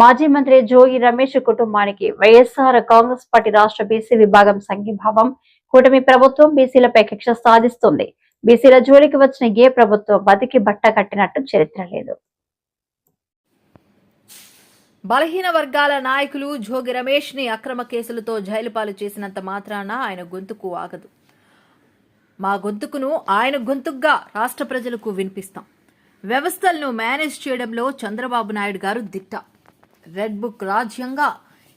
మాజీ మంత్రి జోగి రమేష్ కుటుంబానికి వైఎస్ఆర్ కాంగ్రెస్ పార్టీ రాష్ట్ర బీసీ విభాగం సంఘీభావం. కూటమి ప్రభుత్వం బీసీలపై కక్ష సాధిస్తుంది. బీసీల జోలికి వచ్చిన ఏ ప్రభుత్వం బతికి బట్ట కట్టినట్టు చరిత్ర లేదు. బలహీన వర్గాల నాయకులు జోగి రమేష్ని అక్రమ కేసులతో జైలుపాలు చేసినంత మాత్రాన ఆయన గొంతుకు ఆగదు. మా గొంతుకును ఆయన గొంతుగ్గా రాష్ట్ర ప్రజలకు వినిపిస్తాం. వ్యవస్థలను మేనేజ్ చేయడంలో చంద్రబాబు నాయుడు గారు దిట్ట. రెడ్ బుక్ రాజ్యంగా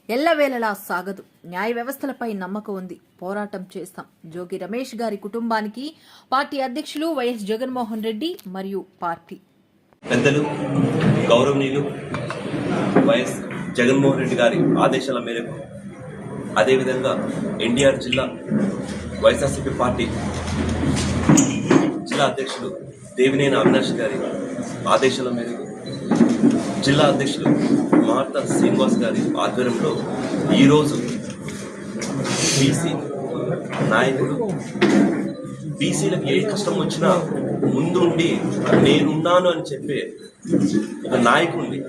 ఎల్లవేళలా సాగదు. న్యాయ వ్యవస్థలపై నమ్మకం ఉంది. పోరాటం చేస్తాం. జోగి రమేష్ గారి కుటుంబానికి పార్టీ అధ్యక్షులు వైఎస్ జగన్మోహన్ రెడ్డి మరియు పార్టీ. పెద్దలు గౌరవనీయులు వైఎస్ జగన్మోహన్ రెడ్డి గారి ఆదేశాల మేరకు అదేవిధంగా ఎన్టీఆర్ జిల్లా వైఎస్ఆర్సీపీ పార్టీ జిల్లా అధ్యక్షులు దేవినేని అవినాష్ గారి ఆదేశాల మేరకు జిల్లా అధ్యక్షులు మార్త శ్రీనివాస్ గారి ఆధ్వర్యంలో ఈరోజు బీసీ నాయకుడు బీసీలకు ఏ కష్టం వచ్చినా ముందుండి నేనున్నాను అని చెప్పే ఒక నాయకుడిని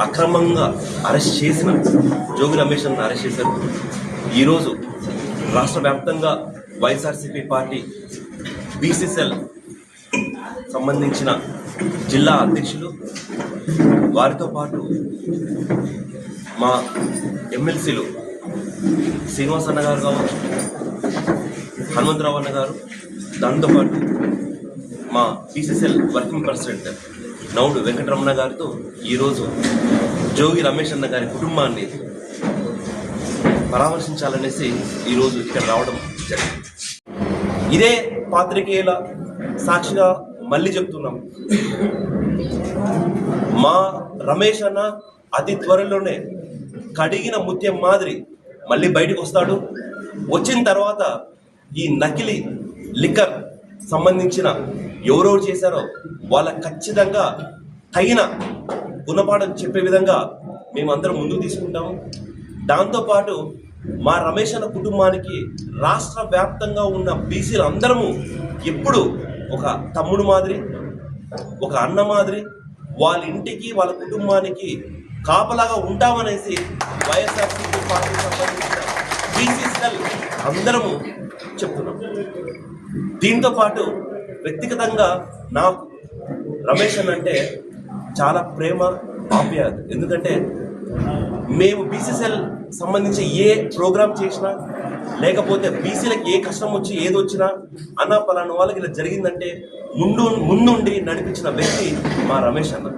అక్రమంగా అరెస్ట్ చేసిన జోగి రమేష్ అన్న అరెస్ట్ చేశారు. ఈరోజు రాష్ట్ర వ్యాప్తంగా వైఎస్ఆర్సీపీ పార్టీ బీసీసీఎల్ సంబంధించిన జిల్లా అధ్యక్షులు వారితో పాటు మా ఎమ్మెల్సీలు శ్రీనివాస్ అన్న గారు కావచ్చు హనుమంతరావు అన్న గారు దాంతోపాటు మా BCCL working president Naidu Venkataramana గారితో ఈరోజు జోగి రమేష్ అన్న గారి కుటుంబాన్ని పరామర్శించాలనేసి ఈరోజు ఇక్కడ రావడం జరిగింది. ఇదే పాత్రికేయుల సాక్షిగా మళ్ళీ చెప్తున్నాం. మా రమేష్ అన్న అతి త్వరలోనే కడిగిన ముత్యం మాదిరి మళ్ళీ బయటకు వస్తాడు. వచ్చిన తర్వాత ఈ నకిలీ లిక్కర్ సంబంధించిన ఎవరెవరు చేశారో వాళ్ళ ఖచ్చితంగా తగిన గుణపాఠం చెప్పే విధంగా మేమందరం ముందుకు తీసుకుంటాము. దాంతోపాటు మా రమేష్ అన్న కుటుంబానికి రాష్ట్ర వ్యాప్తంగా ఉన్న బీసీలు అందరము ఎప్పుడు ఒక తమ్ముడు మాదిరి ఒక అన్న మాదిరి వాళ్ళ ఇంటికి వాళ్ళ కుటుంబానికి కాపలాగా ఉంటామనేసి వైఎస్ఆర్సీపీ పార్టీ సంబంధించిన బీసీసీఎల్ అందరము చెప్తున్నాం. దీంతో పాటు వ్యక్తిగతంగా నాకు రమేష్ అన్న అంటే చాలా ప్రేమ ఆప్యాయత. ఎందుకంటే మేము బీసీసీఎల్ సంబంధించి ఏ ప్రోగ్రామ్ చేసినా లేకపోతే బీసీలకు ఏ కష్టం వచ్చి ఏది వచ్చినా అన్న పలానా వాళ్ళకి ఇలా జరిగిందంటే ముందు ముందుండి నడిపించిన వ్యక్తి మా రమేష్ అన్న.